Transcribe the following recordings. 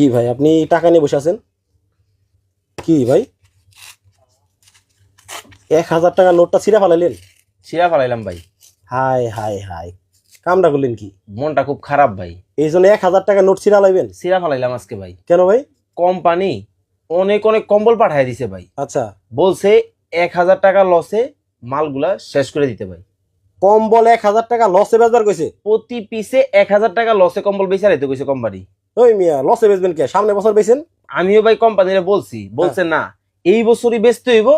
কি ভাই আপনি টাকা নিয়ে বসে আছেন? কি ভাই? এক হাজার টাকা নোটটা ছিঁড়া ফালাইলেন ছিঁড়া ফালাইলাম ভাই। হাই হাই হাই কামটা করলেন কি? মনটা খুব খারাপ ভাই। এই জন্য এক হাজার টাকা নোট ছিঁড়া লাইবেন ছিঁড়া ফালাইলাম আজকে ভাই। কেন ভাই? কোম্পানি অনেক অনেক কম্বল পাঠায় দিছে ভাই। আচ্ছা। বলছে এক হাজার টাকা লসে মালগুলা শেষ করে দিতে ভাই। কম্বল এক হাজার টাকা লসে বেচবার কইছে? প্রতি পিসে এক হাজার টাকা লসে কম্বল বেচে রাইতে কইছে কোম্পানি। ওই মিয়া লসে বেচবেন কে? সামনে বছর বেচেন? আমিও ভাই কোম্পানিরে বলছি বলছে না। এই বছরই বেচতে হইব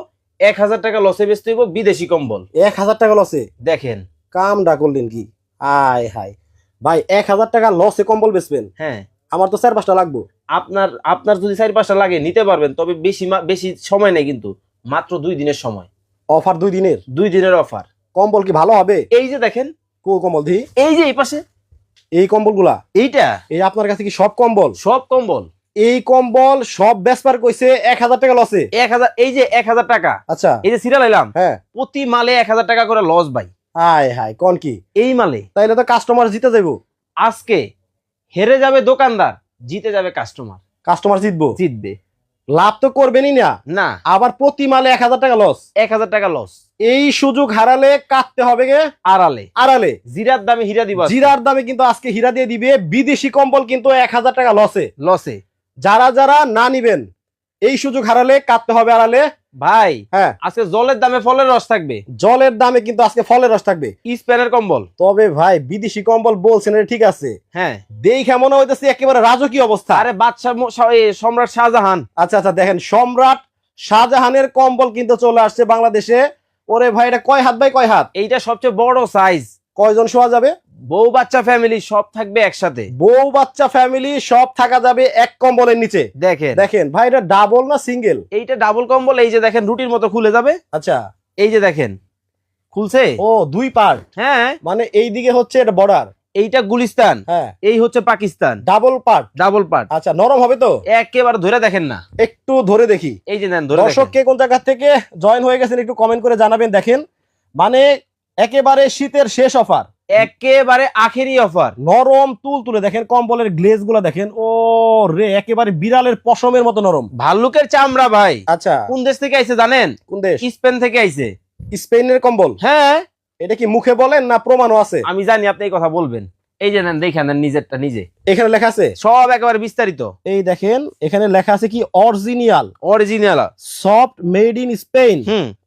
এক হাজার টাকা লসে বেচতে হইব বিদেশি কম্বল। এক হাজার টাকা লসে দেখেন। কামটা করলেন কি? আয় হাই ভাই এক হাজার টাকা লসে কম্বল বেচবেন? হ্যাঁ। আমার তো চার পাঁচটা লাগবো। আপনার আপনার যদি চারি পাঁচটা লাগে নিতে পারবেন তবে বেশি বেশি সময় নেই কিন্তু মাত্র দুই দিনের সময়। অফার দুই দিনের? দুই দিনের অফার। কম্বল কি ভালো হবে? এই যে দেখেন কো কম্বল দি। এই যে এই পাশে এই কম্বলগুলা? এইটা? এই আপনার কাছে কি সব কম্বল? সব কম্বল। এই কম্বল সব বেচবার কইছে এক হাজার টাকা লসে। এক হাজার এই যে এক হাজার টাকা আচ্ছা। এই যে সিরিয়াল এলাম হ্যাঁ। প্রতি মালে এক হাজার টাকা করে লস ভাই। হাই হাই কোন কি? এই মালে। তাইলে তো কাস্টমার জিতে যাব আজকে হেরে যাবে দোকানদার জিতে যাবে কাস্টমার কাস্টমার জিতবো? জিতবে। লাভ তো করবেনই না। না। আবার প্রতি মালে এক হাজার টাকা লস এক হাজার টাকা লস এই সুযোগ হারালে কাটতে হবে গে আড়ালে। আড়ালে। জিরার দামে হীরা দিবা জিরার দামে কিন্তু আজকে হীরা দিয়ে দিবে। বিদেশি কম্বল কিন্তু এক হাজার টাকা লসে লসে যারা যারা না নিবেন এই সুযোগ হারালে কাটতে হবে আড়ালে। ভাই হ্যাঁ। আজকে জলের দামে ফলের রস থাকবে। জলের দামে কিন্তু আজকে ফলের রস থাকবে। স্পেনের কম্বল। তবে ভাই বিদেশি কম্বল বলছেন ঠিক আছে। হ্যাঁ। দেখে মনে হইতেছে একেবারে রাজকীয় অবস্থা। আরে বাদশাহ সম্রাট শাহজাহান। আচ্ছা আচ্ছা দেখেন সম্রাট শাহজাহানের কম্বল কিন্তু চলে আসছে বাংলাদেশে। ওরে ভাই এটা কয় হাত ভাই কয় হাত? এইটা সবচেয়ে বড় সাইজ কয়জন শোয়া যাবে? বউ বাচ্চা ফ্যামিলি সব থাকবে একসাথে। বউ বাচ্চা ফ্যামিলি সব থাকা যাবে এক কম্বলের নিচে। দেখেন। দেখেন ভাই এটা ডাবল না সিঙ্গেল এইটা ডাবল কম্বল এই যে দেখেন রুটির মতো খুলে যাবে। আচ্ছা। এই যে দেখেন খুলছে? ও দুই পার্ট হ্যাঁ। মানে এই দিকে হচ্ছে এটা বর্ডার এইটা গুলিস্তান। হ্যাঁ। এই হচ্ছে Pakistan. Double part double part আচ্ছা নরম হবে তো? একেবারে ধরে দেখেন না। একটু ধরে দেখি। এই যে নেন ধরে দর্শক কে কোন জায়গা থেকে জয়েন হয়ে গেছেন একটু কমেন্ট করে জানাবেন দেখেন। মানে একেবারে শীতের শেষ অফার একেবারে আখেরি অফার নরম তুল তুলে দেখেন কম্বলের গ্লেজগুলা দেখেন ও রে একেবারে বিড়ালের পশমের মতো নরম। ভাল্লুকের চামড়া ভাই। আচ্ছা। কোন দেশ থেকে আইছে জানেন? কোন দেশ? স্পেন থেকে আইছে। স্পেনের কম্বল? হ্যাঁ। এটা কি মুখে বলেন না প্রমাণও আছে? আমি জানি আপনি এই কথা বলবেন। এই যে নেন দেখেন নিজেরটা নিজে। এখানে লেখা আছে? সব একেবারে বিস্তারিত। এই দেখেন এখানে লেখা আছে কি? Original original soft made in Spain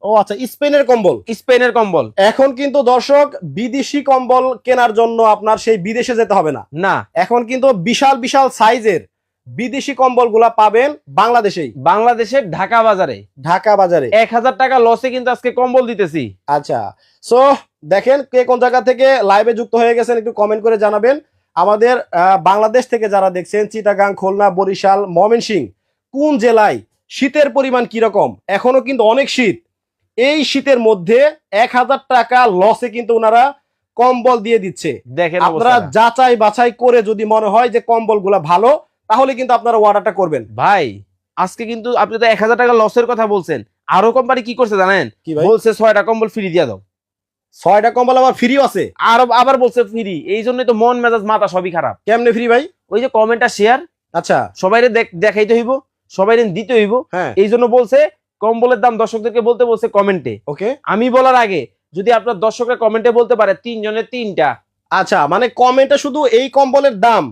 ও আচ্ছা স্পেনের কম্বল। স্পেনের কম্বল। এখন কিন্তু দর্শক বিদেশি কম্বল কেনার জন্য আপনার সেই বিদেশে যেতে হবে না। না। এখন কিন্তু বিশাল বিশাল সাইজের বিদেশি কম্বলগুলা পাবেন বাংলাদেশেই। বাংলাদেশের ঢাকা বাজারে। ঢাকা বাজারে। এক হাজার টাকা লসে কিন্তু আজকে কম্বল দিতেছি। আচ্ছা সো দেখেন কে কোন জায়গা থেকে লাইভে যুক্ত হয়ে গেছেন একটু কমেন্ট করে জানাবেন। আমাদের বাংলাদেশ থেকে যারা দেখছেন চিটাগাং খুলনা বরিশাল ময়মনসিং কোন জেলায় শীতের পরিমাণ কীরকম? এখনও কিন্তু অনেক শীত। এই শীতের মধ্যে এক হাজার টাকা লসে কিন্তু ওনারা কম্বল দিয়ে দিচ্ছে। দেখেন আপনারা যাচাই বাছাই করে যদি মনে হয় যে কম্বলগুলা ভালো তাহলে কিন্তু আপনারা অর্ডারটা করবেন। ভাই আজকে কিন্তু আপনি তো এক হাজার টাকা লসের কথা বলছেন। আরও কোম্পানি কি করছে জানেন? কি ভাই? বলছে ছয়টা কম্বল ফ্রি দিয়ে দাও। ছয়টা কম্বল আবার ফ্রিও আছে? আর আবার বলছে ফ্রি এই জন্যই তো মন মেজাজ মাথা সবই খারাপ। কেমনে ফ্রি ভাই? ওই যে কমেন্টটা শেয়ার আচ্ছা। সবাই দেখাইতে হইব সবাই দিতে হইব। হ্যাঁ। এই জন্য বলছে কম্বলের দাম দর্শকদেরকে বলতে বলছে কমেন্টে ওকে। আমি বলার আগে যদি আপনার দর্শকরা কমেন্টে বলতে পারে তিনজনের তিনটা। আচ্ছা মানে কমেন্টে শুধু এই কম্বলের দাম।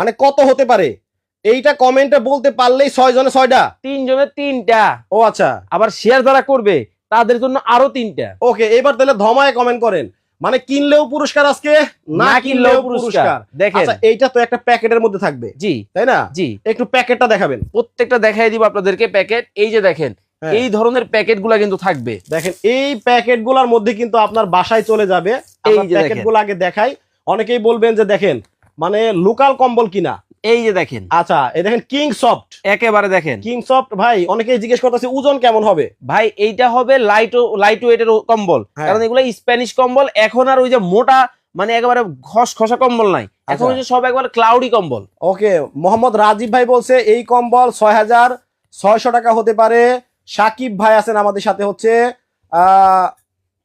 মানে কত হতে পারে? এইটা কমেন্টে বলতে পারলেই ছয় জনে ছয়টা। তিনজনের তিনটা। ও আচ্ছা। আবার শেয়ার যারা করবে তাদের জন্য আরও তিনটা। ওকে এবার তাহলে ধমায় কমেন্ট করেন। মানে কিনলেও পুরস্কার আজকে না কিনলেও পুরস্কার। দেখেন। আচ্ছা এইটা তো একটা প্যাকেটের মধ্যে থাকবে। জি। তাই না? জি। একটু প্যাকেটটা দেখাবেন। প্রত্যেকটা দেখাই দিব আপনাদেরকে প্যাকেট। এই যে দেখেন হ্যাঁ। এই ধরনের প্যাকেটগুলা কিন্তু থাকবে। দেখেন এই প্যাকেটগুলার মধ্যে কিন্তু আপনার বাসায় চলে যাবে। এই প্যাকেটগুলো আগে দেখাই। অনেকেই বলবেন যে দেখেন মানে লোকাল কম্বল কিনা? এই যে দেখেন। আচ্ছা এই দেখেন কিং সফট একেবারে দেখেন। কিং সফট ভাই অনেকেই জিজ্ঞেস করতেছে ওজন কেমন হবে? ভাই এইটা হবে লাইট লাইট ওয়েটের কম্বল। হ্যাঁ। কারণ এগুলো স্প্যানিশ কম্বল এখন আর ওই যে মোটা মানে একেবারে ঘস খসা কম্বল নাই। এখন আচ্ছা। হচ্ছে সব একবারে ক্লাউডি কম্বল। ওকে মোহাম্মদ রাজীব ভাই বলছে এই কম্বল ছয় হাজার ছয়শো টাকা হতে পারে। সাকিব ভাই আছেন আমাদের সাথে হচ্ছে আহ,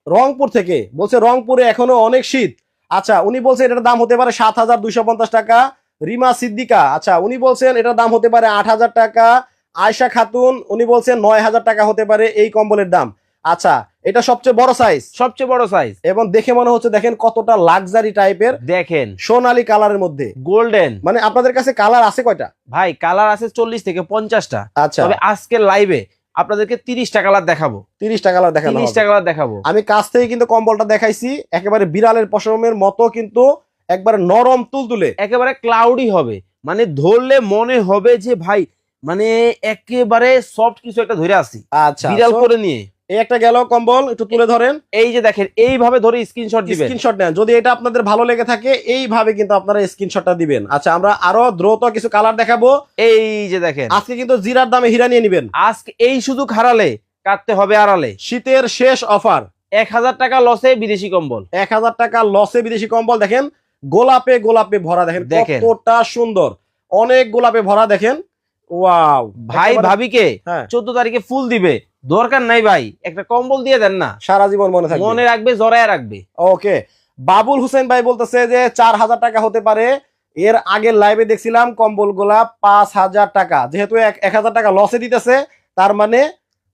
রংপুর থেকে। বলছে রংপুরে এখনও অনেক শীত। আচ্ছা উনি বলছেন এটার দাম হতে পারে সাত হাজার দুইশো পঞ্চাশ টাকা। রিমা সিদ্দিকা আচ্ছা উনি বলছেন এটার দাম হতে পারে আট হাজার টাকা। আয়শা খাতুন উনি বলছেন নয় হাজার টাকা হতে পারে এই কম্বলের দাম। আচ্ছা এটা সবচেয়ে বড় সাইজ সবচেয়ে বড় সাইজ এবং দেখে মনে হচ্ছে দেখেন কতটা লাক্সারি টাইপের দেখেন। সোনালী কালারের মধ্যে। গোল্ডেন মানে আপনাদের কাছে কালার আছে কয়টা? ভাই কালার আছে চল্লিশ থেকে পঞ্চাশটা। আচ্ছা। তবে আজকের লাইভে আপনাদেরকে তিরিশটা কালার দেখাবো। তিরিশটা কালার দেখাবো তিরিশ তিরিশটা কালার দেখাবো। আমি কাছ থেকে কিন্তু কম্বলটা দেখাইছি একেবারে বিড়ালের পশমের মতো কিন্তু একবারে নরম তুলতুলে। একেবারে ক্লাউডি হবে। মানে ধরলে মনে হবে যে ভাই মানে একেবারে সফট কিছু একটা ধরে আসি আচ্ছা বিড়াল করে নিয়ে। এই একটা গেল কম্বল একটু তুলে ধরেন। এই যে দেখেন এইভাবে ধরে স্ক্রিনশট দিবেন। স্ক্রিনশট নেন। যদি এটা আপনাদের ভালো লেগে থাকে এইভাবে কিন্তু আপনারা স্ক্রিনশটটা দিবেন। আচ্ছা আমরা আরও দ্রুত কিছু কালার দেখাবো। এই যে দেখেন। আজকে কিন্তু জিরার দামে হীরা নিয়ে নেবেন। আজকে এই সুযোগ হারালে কাটতে হবে আড়ালে। শীতের শেষ অফার এক হাজার টাকা লসে বিদেশি কম্বল। এক হাজার টাকা লসে বিদেশি কম্বল দেখেন। গোলাপে গোলাপে ভরা দেখেন দেখেন। কতটা সুন্দর। অনেক গোলাপে ভরা দেখেন। ওয়াও। ভাই ভাবিকে হ্যাঁ। চোদ্দ তারিখে ফুল দিবে। দরকার নাই ভাই একটা কম্বল দিয়ে দেন না। সারা জীবন মনে থাকবে। মনে রাখবে জড়ায় রাখবে। ওকে বাবুল হোসেন ভাই বলতেছে যে চার হাজার টাকা হতে পারে। এর আগের লাইভে দেখছিলাম কম্বল গোলা পাঁচ হাজার টাকা। যেহেতু এক হাজার টাকা লসে দিতেছে তার মানে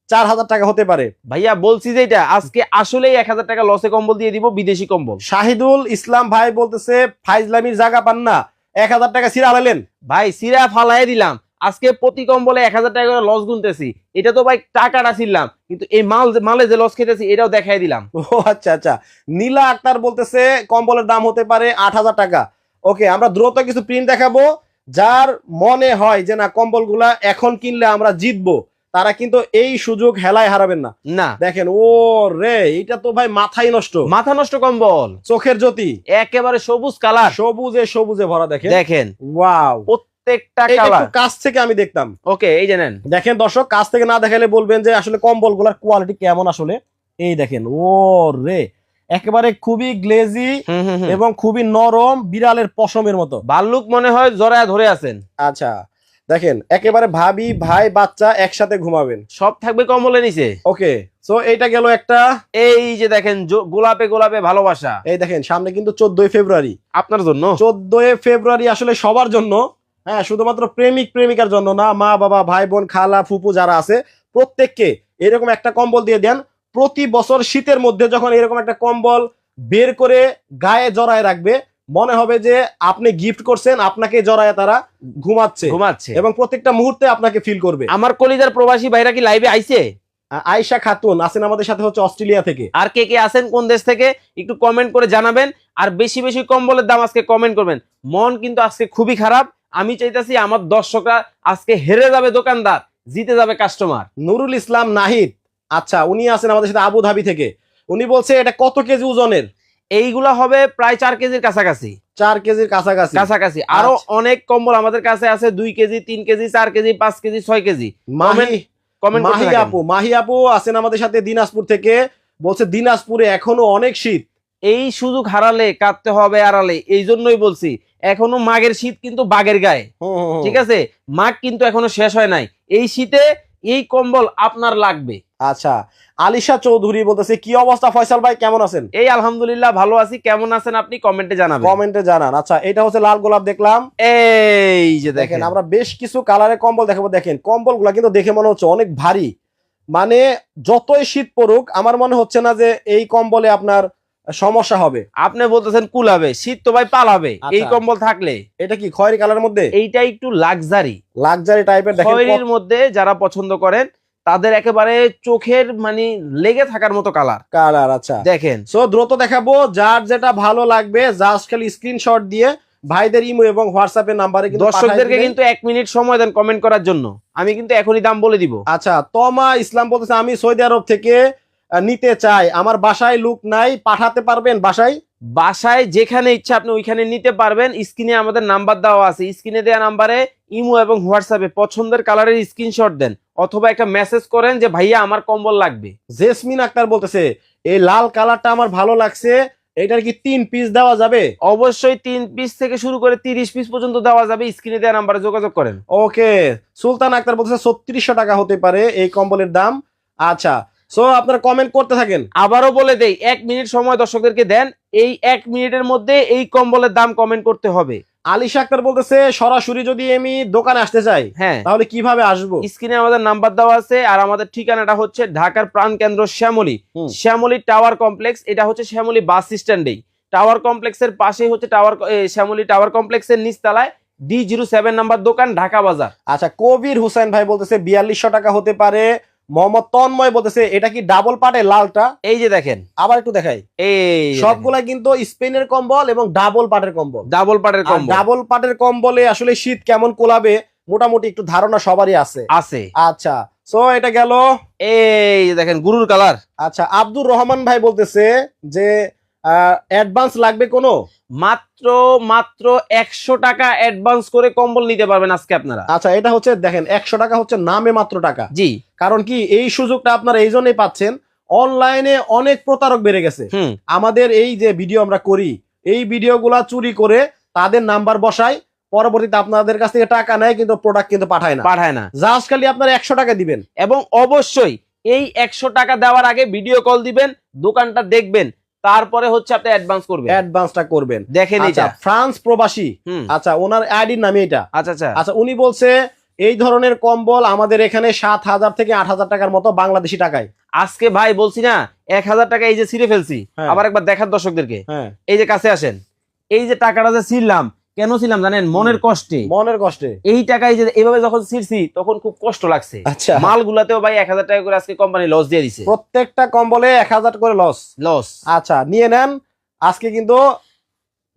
চার হাজার টাকা হতে পারে। ভাইয়া বলছি যে এটা আজকে আসলেই এক হাজার টাকা লসে কম্বল দিয়ে দিব বিদেশি কম্বল। শাহিদুল ইসলাম ভাই বলতেছে ফাইজলামির জায়গা পান না। এক হাজার টাকা সিরা আলালেন ভাই সিরা ফালাই দিলাম। আজকে প্রতি কম্বলে এক হাজার টাকা করে লস গুনতেছি। এটা তো ভাই টাকাটা ছিলাম কিন্তু এই মাল মালে যে লস খেতেছি এটাও দেখাই দিলাম। ও আচ্ছা আচ্ছা। নীলা আক্তার বলতেছে কম্বলের দাম হতে পারে আট হাজার টাকা। ওকে আমরা দ্রুত কিছু প্রিন্ট দেখাবো। যার মনে হয় যে না কম্বলগুলা এখন কিনলে আমরা জিতবো তারা কিন্তু এই সুযোগ হেলায় হারাবেন না। না। দেখেন ও রে এটা তো ভাই মাথাই নষ্ট। মাথা নষ্ট কম্বল। চোখের জ্যোতি। একেবারে সবুজ কালার। সবুজে সবুজে ভরা দেখেন। দেখেন। ওয়াও। প্রত্যেকটা কালার কাছ থেকে আমি দেখতাম। ওকে এই জানেন দেখেন দর্শক কাছ থেকে না দেখালে বলবেন যে আসলে কম্বল কোয়ালিটি কেমন আসলে। এই দেখেন ও রে একেবারে খুবই গ্লেজি এবং খুবই নরম বিড়ালের পশমের মতো। ভাল্লুক মনে হয় জড়ায় ধরে আছেন। আচ্ছা দেখেন একেবারে ভাবি ভাই বাচ্চা একসাথে ঘুমাবেন। সব থাকবে কম্বলের নিচে। ওকে সো এইটা গেল একটা এই যে দেখেন গোলাপে গোলাপে ভালোবাসা। এই দেখেন সামনে কিন্তু চোদ্দই ফেব্রুয়ারি। আপনার জন্য? চোদ্দই ফেব্রুয়ারি আসলে সবার জন্য। হ্যাঁ শুধুমাত্র প্রেমিক প্রেমিকার জন্য না মা বাবা ভাই বোন খালা ফুপু যারা আছে প্রত্যেককে এরকম একটা কম্বল দিয়ে দেন। প্রতি বছর শীতের মধ্যে যখন এরকম একটা কম্বল বের করে গায়ে জড়ায় রাখবে মনে হবে যে আপনি গিফট করছেন আপনাকে জড়ায় তারা ঘুমাচ্ছে। ঘুমাচ্ছে। এবং প্রত্যেকটা মুহূর্তে আপনাকে ফিল করবে। আমার কলিজার প্রবাসী ভাইরা কি লাইভে আইছে? আ- আয়েশা খাতুন আছেন আমাদের সাথে হচ্ছে অস্ট্রেলিয়া থেকে। আর কে কে আছেন কোন দেশ থেকে একটু কমেন্ট করে জানাবেন। আর বেশি বেশি কম্বলের দাম আজকে কমেন্ট করবেন। মন কিন্তু আজকে খুবই খারাপ। আমি চাইতেছি আমার দর্শকরা আজকে হেরে যাবে দোকানদার জিতে যাবে কাস্টমার নুরুল ইসলাম নাহিদ আচ্ছা উনি আছেন আমাদের সাথে আবু ধাবি থেকে। উনি বলছে এটা কত কেজি ওজনের? এইগুলা হবে প্রায় চার কেজির কাছাকাছি। চার কেজির কাছাকাছি। কাছাকাছি। আরও আচ্ছা। অনেক কম্বল আমাদের কাছে আছে দুই কেজি তিন কেজি চার কেজি পাঁচ কেজি ছয় কেজি। মাহি কমেন্ট মাহি আপু মাহি আপু আছেন আমাদের সাথে দিনাজপুর থেকে। বলছে দিনাজপুরে এখনও অনেক শীত। এই সুযোগ হারালে কাটতে হবে আড়ালে এই জন্যই বলছি। এখনও মাঘের শীত কিন্তু বাঘের গায়ে। ঠিক আছে? মাঘ কিন্তু এখনও শেষ হয় নাই। এই শীতে এই কম্বল আপনার লাগবে। আচ্ছা আলিশা চৌধুরী বলতেছে কি অবস্থা ফয়সাল ভাই? কেমন আছেন? এই আলহামদুলিল্লাহ ভালো আছি। কেমন আছেন আপনি? কমেন্টে জানাবেন। কমেন্টে জানান। আচ্ছা এটা হচ্ছে লাল গোলাপ দেখলাম। এই যে দেখেন দেখেন। আমরা বেশ কিছু কালারের কম্বল দেখাবো। দেখেন কম্বলগুলা কিন্তু দেখে মনে হচ্ছে অনেক ভারী। মানে যতই শীত পড়ুক আমার মনে হচ্ছে না যে এই কম্বলে আপনার সমস্যা হবে। আপনি বলতেছেন কুলাবে শীত তো ভাই পালাবে আচ্ছা। এই কম্বল থাকলে? এটা কি খয়েরি কালারের মধ্যে? এইটা একটু লাক্সারি। লাক্সারি টাইপের খয়েরির মধ্যে যারা পছন্দ করেন তাদের একেবারে চোখের মানে লেগে থাকার মতো কালার। কালার আচ্ছা। দেখেন। সো দ্রুত দেখাবো যার যেটা ভালো লাগবে জাস্ট খালি স্ক্রিনশট দিয়ে ভাইদের ইমো এবং হোয়াটসঅ্যাপের নাম্বারে কিন্তু দর্শকদেরকে কিন্তু এক মিনিট সময় দেন কমেন্ট করার জন্য। আমি কিন্তু এখনই দাম বলে দিব। আচ্ছা তমা ইসলাম বলতেছে আমি সৌদি আরব থেকে নিতে চাই আমার বাসায় লুক নাই পাঠাতে পারবেন বাসায়? বাসায় যেখানে ইচ্ছা আপনি ওইখানে নিতে পারবেন। স্ক্রিনে আমাদের নাম্বার দেওয়া আছে। স্ক্রিনে দেওয়া নাম্বারে ইমো এবং হোয়াটসঅ্যাপে পছন্দের কালারের স্ক্রিনশট দেন। অথবা একটা মেসেজ করেন যে ভাইয়া আমার কম্বল লাগবে। জেসমিন আক্তার বলতেছে এই লাল কালারটা আমার ভালো লাগছে। এটার কি তিন পিস দেওয়া যাবে? অবশ্যই তিন পিস থেকে শুরু করে তিরিশ পিস পর্যন্ত দেওয়া যাবে। স্ক্রিনে দেওয়া নাম্বারে যোগাযোগ করেন। ওকে। সুলতান আক্তার বলতেছে ছত্রিশশো টাকা হতে পারে এই কম্বলের দাম। আচ্ছা সো আপনারা কমেন্ট করতে থাকেন। আবারও বলে দেই এক মিনিট সময় দর্শকদেরকে দেন এই এক মিনিটের মধ্যে এই কম্বলের দাম কমেন্ট করতে হবে। আলিশা আক্তার বলতেছে সরাসরি যদি আমি দোকানে আসতে চাই হ্যাঁ। তাহলে কীভাবে আসব? স্ক্রিনে আমাদের নাম্বার দেওয়া আছে আর আমাদের ঠিকানাটা হচ্ছে ঢাকার প্রাণ কেন্দ্র শ্যামলী। শ্যামলী টাওয়ার কমপ্লেক্স এটা হচ্ছে শ্যামলী বাস স্ট্যান্ডেই। টাওয়ার কমপ্লেক্সের পাশেই হচ্ছে টাওয়ার শ্যামলী টাওয়ার কমপ্লেক্সের নিচতলায় ডি জিরো সেভেন নাম্বার দোকান ঢাকা বাজার। আচ্ছা কবির হুসেন ভাই বলতেছে বিয়াল্লিশশো টাকা হতে পারে মোহাম্মদ তন্ময় বলতেছে এটা কি ডাবল পাটে লালটা? এই যে দেখেন। আবার একটু দেখাই। এই সবগুলা কিন্তু স্পেনের কম্বল এবং ডাবল পাটের কম্বল। ডাবল পাটের কম্বল। ডাবল পাটের কম্বলে আসলে শীত কেমন কোলাবে মোটামুটি একটু ধারণা সবারই আছে। আছে। আচ্ছা সো এটা গেল। এই দেখেন গুরুর কালার আচ্ছা আব্দুর রহমান ভাই বলতেছে যে অ্যাডভান্স লাগবে কোনো? মাত্র মাত্র একশো টাকা অ্যাডভান্স করে কম্বল নিতে পারবেন আজকে আপনারা। আচ্ছা এটা হচ্ছে দেখেন একশো টাকা হচ্ছে নামে মাত্র টাকা। জি। কারণ কি এই সুযোগটা আপনারা এই জন্যই পাচ্ছেন অনলাইনে অনেক প্রতারক বেড়ে গেছে। আমাদের এই যে ভিডিও আমরা করি এই ভিডিওগুলা চুরি করে তাদের নাম্বার বসাই পরবর্তীতে আপনাদের কাছ থেকে টাকা নেয় কিন্তু প্রোডাক্ট কিন্তু পাঠায় না। পাঠায় না। জাস্ট খালি আপনারা একশো টাকা দিবেন। এবং অবশ্যই এই একশো টাকা দেওয়ার আগে ভিডিও কল দিবেন দোকানটা দেখবেন তারপরে হচ্ছে আপনি অ্যাডভান্স করবেন। অ্যাডভান্সটা করবেন। দেখেন আচ্ছা এটা ফ্রান্স প্রবাসী। আচ্ছা ওনার আইডির নামে এটা। আচ্ছা আচ্ছা। আচ্ছা উনি বলছে এই ধরনের কম্বল আমাদের এখানে সাত হাজার থেকে আট হাজার টাকার মতো বাংলাদেশি টাকায়। আজকে ভাই বলছি না এক হাজার টাকা এই যে ছিঁড়ে ফেলছি। হ্যাঁ। আবার একবার দেখার দর্শকদেরকে। হ্যাঁ। এই যে কাছে আসেন এই যে টাকাটা যে ছিঁড়লাম কেন ছিলাম জানেন? মনের কষ্টে। মনের কষ্টে। এই টাকায় যে এইভাবে যখন ছিঁড়ছি তখন খুব কষ্ট লাগছে। আচ্ছা। মালগুলাতেও ভাই এক হাজার টাকা করে আজকে কোম্পানি লস দিয়ে দিছে। প্রত্যেকটা কম্বলে এক হাজার করে লস লস আচ্ছা নিয়ে নেন। আজকে কিন্তু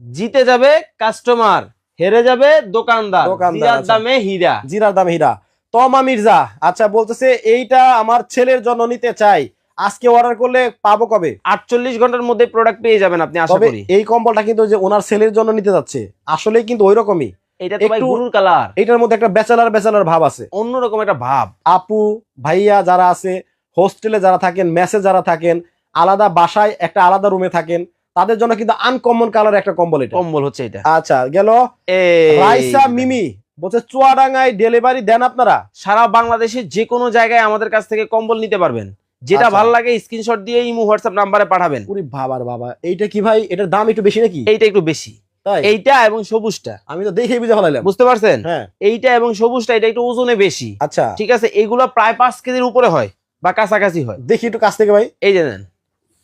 জিতে যাবে কাস্টমার হেরে যাবে দোকানদার। দোকানদার, জিরার আচ্ছা। দামে হীরা। জিরার দাম হীরা। তমা মির্জা আচ্ছা বলতেছে এইটা আমার ছেলের জন্য নিতে চাই। আজকে অর্ডার করলে পাবো কবে? আটচল্লিশ ঘণ্টার মধ্যে প্রোডাক্ট পেয়ে যাবেন আপনি আশা করি। এই কম্বলটা কিন্তু যে ওনার সেলের জন্য নিতে যাচ্ছে আসলে কিন্তু ওই রকমই এটা তো ভাই একটু- গুরুর কালার এটার মধ্যে একটা বেচালার বেচালার ভাব আছে। অন্যরকম একটা ভাব। আপু ভাইয়া যারা আছে হোস্টেলে যারা থাকেন মেসে যারা থাকেন আলাদা বাসায় একটা আলাদা রুমে থাকেন তাদের জন্য কিন্তু আনকমন কালার একটা কম্বল এটা। কম্বল হচ্ছে এটা। আচ্ছা গেল এই রাইসা মিমি বলছে চুয়াডাঙ্গায় ডেলিভারি দেন আপনারা। সারা বাংলাদেশে যে কোনো জায়গায় আমাদের কাছ থেকে কম্বল নিতে পারবেন। যেটা আচ্ছা। ভালো লাগে স্ক্রিনশট দিয়ে ইমো হোয়াটসঅ্যাপ নাম্বারে পাঠাবেন। পুরি বাবার বাবা এইটা কি ভাই? এটার দাম একটু বেশি নাকি? এইটা একটু বেশি। এইটা এবং সবুজটা। আমি তো দেখেই বুঝে ফেলাইলাম। বুঝতে পারছেন? হ্যাঁ। এইটা এবং সবুজটা এটা একটু ওজনে বেশি। আচ্ছা। ঠিক আছে? এগুলো প্রায় পাঁচ কেজির উপরে হয় বা কাছাকাছি হয়। দেখি একটু কাছ থেকে ভাই। এই যে নেন।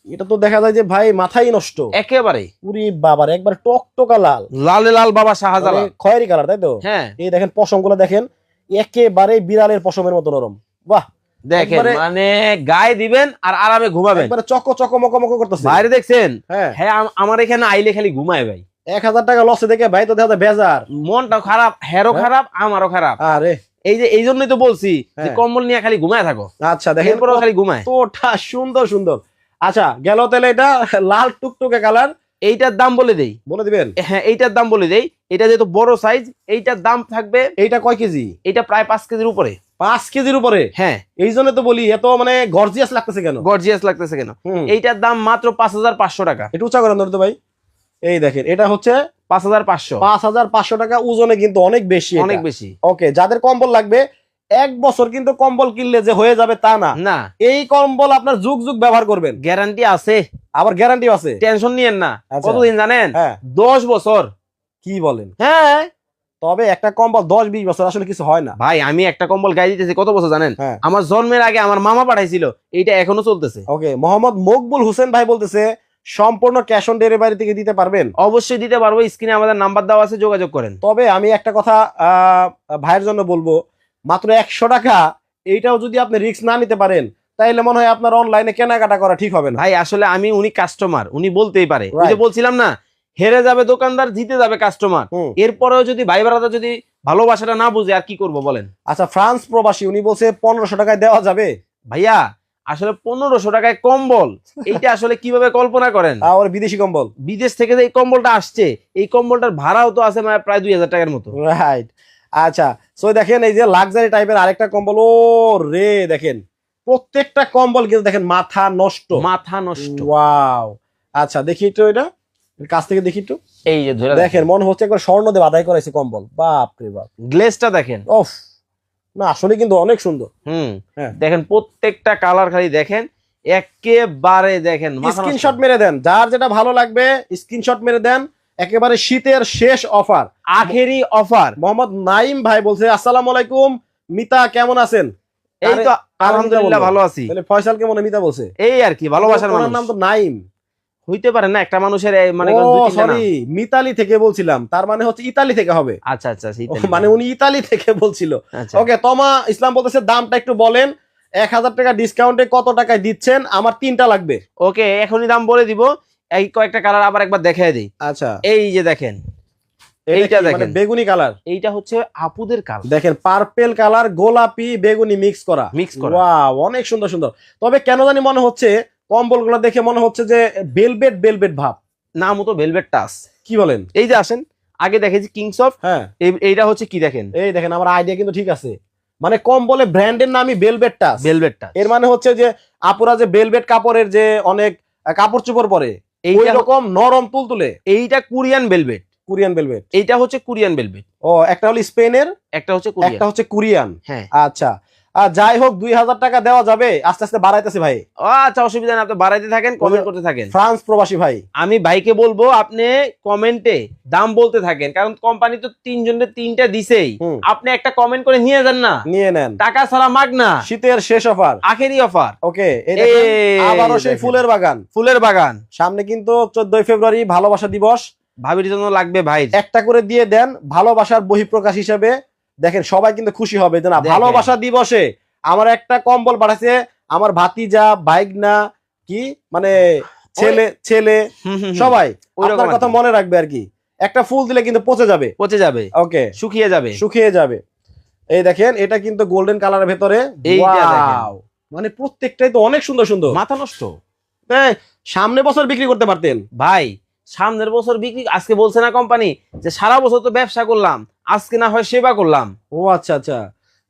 এটা তো দেখা যায় যে ভাই মাথাই নষ্ট। একেবারে পুরি বাবার একবার টকটকা লাল। লালে লাল বাবা শাহজালাল। মানে খয়েরি কালার তাই তো? হ্যাঁ। এই দেখেন পশমগুলো দেখেন একেবারে বিড়ালের পশমের মতো নরম। বাহ! দেখেন মানে গায়ে দিবেন আর আরামে ঘুমাবেন। চক চক মক মক করতেছে। বাইরে দেখছেন? হ্যাঁ। আমার এখানে আইলে খালি ঘুমায় ভাই। এক হাজার টাকা লসে দেখে ভাই তো দেখা বেজার। মনটাও খারাপ হেরো হ্যাঁ। খারাপ আমারও খারাপ। আরে। এই যে এই জন্যই তো বলছি যে হ্যাঁ। কম্বল নিয়ে খালি ঘুমায় থাকো। আচ্ছা দেখেন। এরপরেও খালি ঘুমায়। কতটা সুন্দর সুন্দর। আচ্ছা গেল তাহলে এটা লাল টুকটুকে কালার। এইটার দাম বলে দেই। বলে দিবেন? হ্যাঁ এইটার দাম বলে দেই। এটা যেহেতু বড় সাইজ এইটার দাম থাকবে এইটা কয় কেজি? এটা প্রায় পাঁচ কেজির উপরে। পাঁচ কেজির উপরে? হ্যাঁ। এই জন্য তো বলি এত মানে গর্জিয়াস লাগতেছে কেন? গর্জিয়াস লাগতেছে কেন? এইটার দাম মাত্র পাঁচ হাজার পাঁচশো টাকা। একটু উঁচা করেন ধরতে ভাই। এই দেখেন এটা হচ্ছে পাঁচ হাজার পাঁচশো। পাঁচ হাজার পাঁচশো টাকা ওজনে কিন্তু অনেক বেশি অনেক বেশি। ওকে যাদের কম্বল লাগবে এক বছর কিন্তু কম্বল কিনলে যে হয়ে যাবে তা না। না। এই কম্বল আপনার যুগ যুগ ব্যবহার করবেন। গ্যারান্টি আছে। আবার গ্যারান্টি আছে। টেনশন নিয়েন না। আচ্ছা। কতদিন জানেন? হ্যাঁ। দশ বছর। কি বলেন? হ্যাঁ। তবে একটা কম্বল দশ বিশ বছর আসলে কিছু হয় না। ভাই আমি একটা কম্বল গায়ে দিতেছি কত বছর জানেন? হ্যাঁ। আমার জন্মের আগে আমার মামা পাঠাইছিল এইটা এখনও চলতেছে। ওকে মোহাম্মদ মকবুল হোসেন ভাই বলতেছে সম্পূর্ণ ক্যাশ অন ডেলিভারি থেকে দিতে পারবেন? অবশ্যই দিতে পারব স্ক্রিনে আমাদের নাম্বার দেওয়া আছে যোগাযোগ করেন। তবে আমি একটা কথা আহ, ভাইয়ের জন্য বলব মাত্র একশো টাকা এইটাও যদি আপনি রিস্ক না নিতে পারেন তাইলে মনে হয় আপনার অনলাইনে কেনাকাটা করা ঠিক হবে না। ভাই আসলে আমি উনি কাস্টমার উনি বলতেই পারে। বলছিলাম না হেরে যাবে দোকানদার জিতে যাবে কাস্টমার। এরপরেও যদি ভাই বারাদা যদি ভালোবাসাটা না বুঝে আর কি করব বলেন? আচ্ছা ফ্রান্স প্রবাসী উনি বলছে পনেরোশো টাকায় দেওয়া যাবে? ভাইয়া আসলে পনেরোশো টাকায় কম্বল। এইটা আসলে কীভাবে কল্পনা করেন? বিদেশি কম্বল। বিদেশ থেকে যে এই কম্বলটা আসছে এই কম্বলটার ভাড়াও তো আছে মানে প্রায় দুই হাজার টাকার মতো। রাইট আচ্ছা সো দেখেন এই যে লাক্সারি টাইপের আরেকটা কম্বল ও রে দেখেন। প্রত্যেকটা কম্বল কিন্তু দেখেন মাথা নষ্ট। মাথা নষ্ট। ওয়াও আচ্ছা দেখি একটু এটা। কাছ থেকে দেখি একটু। এই যে ধরে দেখেন মনে হচ্ছে একবার স্বর্ণ দেব আদায় করাইছে কম্বল। বাপ রে বাপ। গ্লেসটা দেখেন। ওফ না আসলে কিন্তু অনেক সুন্দর। হুম। হ্যাঁ। দেখেন প্রত্যেকটা কালার খালি দেখেন একেবারে দেখেন স্ক্রিনশট মেরে দেন। যার যেটা ভালো লাগবে স্ক্রিনশট মেরে দেন। একেবারে শীতের শেষ অফার। আখেরি অফার। মোহাম্মদ নাইম ভাই বলছে আসসালামু আলাইকুম। মিতা কেমন আছেন? এই তো আলহামদুলিল্লাহ ভালো আছি। তাহলে ফয়সাল কেমন মিতা বলছে। এই আর কি ভালোবাসার মানুষ। নাম তো নাইম হইতে পারে না একটা মানুষের মানে। সরি মিতালি থেকে বলছিলাম তার মানে হচ্ছে ইতালি থেকে হবে। আচ্ছা আচ্ছা মানে উনি ইতালি থেকে বলছিল। আচ্ছা। ওকে তমা ইসলাম বলতেছে দামটা একটু বলেন এক হাজার টাকা ডিসকাউন্টে কত টাকায় দিচ্ছেন? আমার তিনটা লাগবে। ওকে এখনই দাম বলে দিব। এই কয়েকটা কালার আবার একবার দেখায় দিই। আচ্ছা। এই যে দেখেন এইটা মানে দেখেন। বেগুনি কালার এইটা হচ্ছে আপুদের কালার দেখেন পার্পেল কালার গোলাপি বেগুনি মিক্স করা। মিক্স করা। ওয়াও অনেক সুন্দর সুন্দর। তবে কেন জানি মনে হচ্ছে কম্বলগুলো দেখে মনে হচ্ছে যে বেলবেট বেলবেট ভাব। নাম তো ভেলভেট টাস কি বলেন? এই যে আসেন আগে দেখেছি কিংস অফ হ্যাঁ। এইটা হচ্ছে কি দেখেন? এই দেখেন আমার আইডিয়া কিন্তু ঠিক আছে। মানে কম্বলে ব্র্যান্ডের নামই বেলবেট টাচ ভেলভেট টাস এর মানে হচ্ছে যে আপুরা যে বেলবেট কাপড়ের যে অনেক কাপড় চোপড় পরে এই রকম নরম তুলতুলে। এইটা কোরিয়ান ভেলভেট কোরিয়ান বেলবেট এইটা হচ্ছে কোরিয়ান ভেলভেট ও একটা হলো স্পেনের একটা হচ্ছে কোরিয়ান একটা হচ্ছে কোরিয়ান হ্যাঁ। আচ্ছা যাই হোক দুই হাজার টাকা দেওয়া যাবে। আস্তে আস্তে বাড়াইতেছে ভাই। আচ্ছা অসুবিধা নেই আপনি বাড়াইতে থাকেন কমেন্ট করতে থাকেন। ফ্রান্স প্রবাসী ভাই। আমি ভাইকে বলব আপনি কমেন্টে দাম বলতে থাকেন কারণ কোম্পানি তো তিনজনের তিনটা দিছেই। আপনি একটা কমেন্ট করে নিয়ে যান না। নিয়ে নেন। টাকা ছাড়া মাগ না। শীতের শেষ অফার আখেরি অফার ওকে আবারও সেই ফুলের বাগান। ফুলের বাগান। সামনে কিন্তু চোদ্দই ফেব্রুয়ারি ভালোবাসা দিবস। ভাবির জন্য লাগবে ভাই। একটা করে দিয়ে দেন ভালোবাসার বহিঃপ্রকাশ হিসেবে। দেখেন সবাই কিন্তু খুশি হবে যে না ভালোবাসা দিবসে আমার একটা কম্বল পাঠাচ্ছে আমার ভাতিজা বাইক না কি? মানে ছেলে ছেলে সবাই। আপনার কথা মনে রাখবে আর কি। একটা ফুল দিলে কিন্তু পচে যাবে। পচে যাবে। ওকে শুকিয়ে যাবে। শুকিয়ে যাবে। এই দেখেন এটা কিন্তু গোল্ডেন কালারের ভেতরে! মানে প্রত্যেকটাই তো অনেক সুন্দর সুন্দর। মাথা নষ্ট। এই, সামনে বছর বিক্রি করতে পারতেন। ভাই সামনের বছর বিক্রি আজকে বলছে না কোম্পানি যে সারা বছর তো ব্যবসা করলাম। আজকে না হয় সেবা করলাম। ও আচ্ছা আচ্ছা।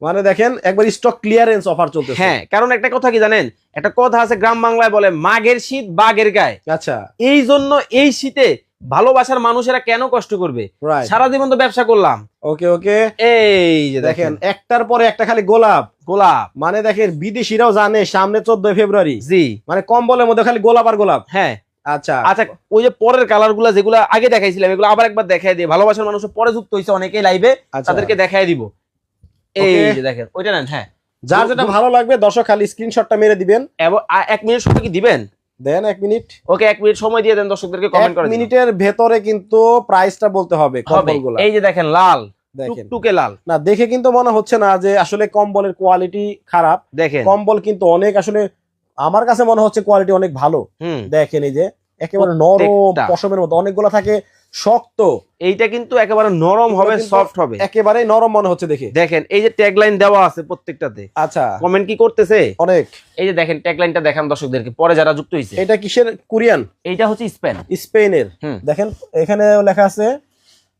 মানে দেখেন একবার স্টক ক্লিয়ারেন্স অফার চলতেছে। হ্যাঁ কারণ একটা কথা কি জানেন? একটা কথা আছে গ্রাম বাংলায় বলে মাঘের শীত বাঘের গায়ে। আচ্ছা। এই জন্য এই শীতে ভালোবাসার মানুষেরা কেন কষ্ট করবে? সারা জীবন তো ব্যবসা করলাম। ওকে ওকে। এই যে দেখেন। একটার পরে একটা খালি গোলাপ। গোলাপ। মানে দেখেন বিদেশিরাও জানে সামনে চোদ্দই ফেব্রুয়ারি। জি। মানে কম্বলের মধ্যে খালি গোলাপ আর গোলাপ। হ্যাঁ। আচ্ছা। আচ্ছা ওই যে পরের কালারগুলা যেগুলো আগে দেখাইছিলাম এগুলো আবার একবার দেখাই দিই। ভালোবাসার মানুষ পরে যুক্ত হয়েছে অনেকেই লাইভে আচ্ছা। তাদেরকে দেখাই দিব। এই যে দেখেন ওইটা নেন হ্যাঁ। যার যেটা ভালো লাগবে দর্শক খালি স্ক্রিনশটটা মেরে দিবেন। এবং এক মিনিট সময় কি দিবেন? দেন এক মিনিট ওকে এক মিনিট সময় দিয়ে দেন দর্শকদেরকে কমেন্ট করে দিন। মিনিটের ভেতরে কিন্তু প্রাইসটা বলতে হবে কম্বলগুলো। এই যে দেখেন লাল টুকটুকে লাল। না দেখে কিন্তু মনে হচ্ছে না যে আসলে কম্বলের কোয়ালিটি খারাপ। দেখেন। কম্বল কিন্তু অনেক আসলে আমার কাছে মনে হচ্ছে কোয়ালিটি অনেক ভালো। দেখেন এই যে একেবারে নরম পশমের মতো অনেকগুলো থাকে শক্ত। এইটা কিন্তু একেবারে নরম হবে সফট হবে। একেবারে নরম মনে হচ্ছে দেখে। দেখেন এই যে ট্যাগলাইন দেওয়া আছে প্রত্যেকটাতে। আচ্ছা। কমেন্ট কি করতেছে? অনেক। এই যে দেখেন ট্যাগলাইনটা দেখান দর্শকদেরকে পরে যারা যুক্ত হয়েছে এটা কিসের? কোরিয়ান। এইটা হচ্ছে স্পেন। স্পেনের। হুম। দেখেন এখানে লেখা আছে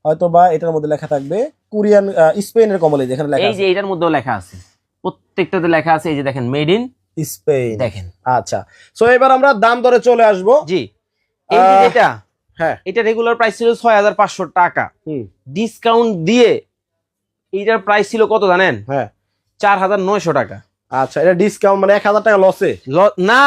হয়তো বা এটার মধ্যে লেখা থাকবে কোরিয়ান স্পেনের কমলে যেখানে লেখা এই যে এইটার মধ্যেও লেখা আছে। প্রত্যেকটাতে লেখা আছে এই যে দেখেন মেড ইন স্পেন। দেখেন। আচ্ছা সো এবার আমরা দাম দরে চলে আসব। জি এই যে এটা হ্যাঁ। এটা রেগুলার প্রাইস ছিল ছয় হাজার পাঁচশো টাকা। হুম। ডিসকাউন্ট দিয়ে এইটার প্রাইস ছিল কত জানেন? হ্যাঁ। চার হাজার নয়শো টাকা। আচ্ছা এটা ডিসকাউন্ট মানে এক হাজার টাকা লসে না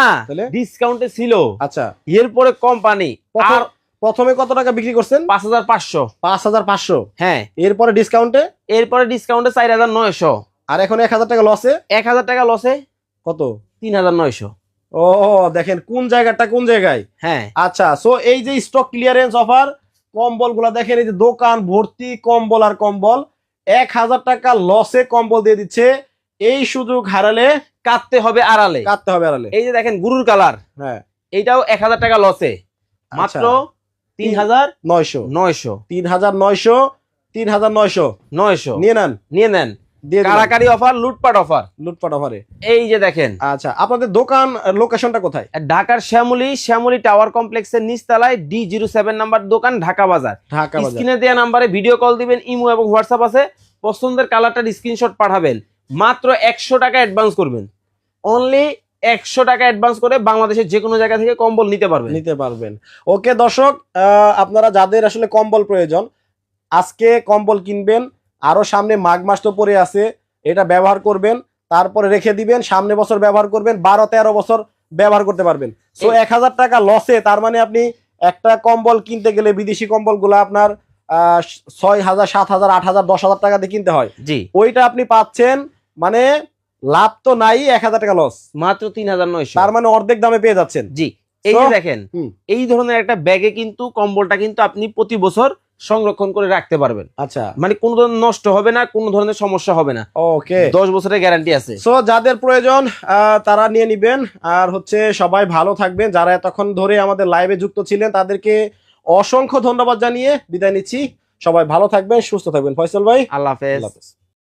ডিসকাউন্টে ছিল। আচ্ছা। এরপরে কোম্পানি আর প্রথমে কত টাকা বিক্রি করছেন? পাঁচ হাজার পাঁচশো। পাঁচ হাজার পাঁচশো। হ্যাঁ। এরপরে ডিসকাউন্টে এরপরে ডিসকাউন্টে চার হাজার নয়শো। আর এখন এক হাজার টাকা লসে এক হাজার টাকা লসে কত? তিন হাজার নয়শো। ও দেখেন কোন জায়গাটা কোন জায়গায়? হ্যাঁ। আচ্ছা সো এই যে স্টক ক্লিয়ারেন্স অফার কম্বলগুলা দেখেন এই যে দোকান ভর্তি কম্বল আর কম্বল এক হাজার টাকা লসে কম্বল দিয়ে দিচ্ছে। এই সুযোগ হারালে কাটতে হবে আড়ালে। কাটতে হবে আড়ালে। এই যে দেখেন গুরুর কালার হ্যাঁ। এইটাও এক হাজার টাকা লসে মাত্র তিন হাজার নয়শো। নয়শো। তিন হাজার নয়শো তিন হাজার নয়শো। নয়শো। নিয়ে নেন। নিয়ে নেন। কারাকারি অফার লুটপাট অফার লুটপাট অফারে এই যে দেখেন। আচ্ছা আপনাদের দোকান লোকেশনটা কোথায়? ঢাকার শ্যামলী শ্যামলী টাওয়ার কমপ্লেক্সের নিচতলায় ডি জিরো সেভেন নাম্বার দোকান ঢাকা বাজার। ঢাকা বাজার। স্ক্রিনে দেওয়া নাম্বারে ভিডিও কল দিবেন ইমো এবং হোয়াটসঅ্যাপ আছে। পছন্দের কালারটার স্ক্রিনশট পাঠাবেন। মাত্র একশো টাকা অ্যাডভান্স করবেন। অনলি একশো টাকা অ্যাডভান্স করে বাংলাদেশের যে কোনো জায়গা থেকে কম্বল নিতে পারবেন। নিতে পারবেন। ওকে দর্শক আহ, আপনারা যাদের আসলে কম্বল প্রয়োজন আজকে কম্বল কিনবেন আরও সামনে মাঘ মাস তো পরে আছে এটা ব্যবহার করবেন তারপরে রেখে দিবেন সামনে বছর ব্যবহার করবেন বারো তেরো বছর ব্যবহার করতে পারবেন। সো এক হাজার টাকা লসে তার মানে আপনি একটা কম্বল কিনতে গেলে বিদেশি কম্বলগুলো আপনার ছয় হাজার সাত হাজার আট হাজার দশ হাজার টাকা দিয়ে কিনতে হয়। জি। ওইটা আপনি পাচ্ছেন মানে লাভ তো নাই এক হাজার টাকা লস মাত্র তিন হাজার নয়শো। তার মানে অর্ধেক দামে পেয়ে যাচ্ছেন। জি। এই যে দেখেন। এই ধরনের একটা ব্যাগে কিন্তু কম্বলটা কিন্তু আপনি প্রতি বছর সংরক্ষণ করে রাখতে পারবেন। আচ্ছা। মানে কোনো ধরনের নষ্ট হবে না কোনো ধরনের সমস্যা হবে না। ওকে। দশ বছরের গ্যারান্টি আছে। সো যাদের প্রয়োজন আহ, তারা নিয়ে নিবেন। আর হচ্ছে সবাই ভালো থাকবেন। যারা এতক্ষণ ধরে আমাদের লাইভে যুক্ত ছিলেন তাদেরকে অসংখ্য ধন্যবাদ জানিয়ে বিদায় নিচ্ছি। সবাই ভালো থাকবেন সুস্থ থাকবেন। ফয়সল ভাই আল্লাহ হাফেজ। আল্লাহ হাফেজ।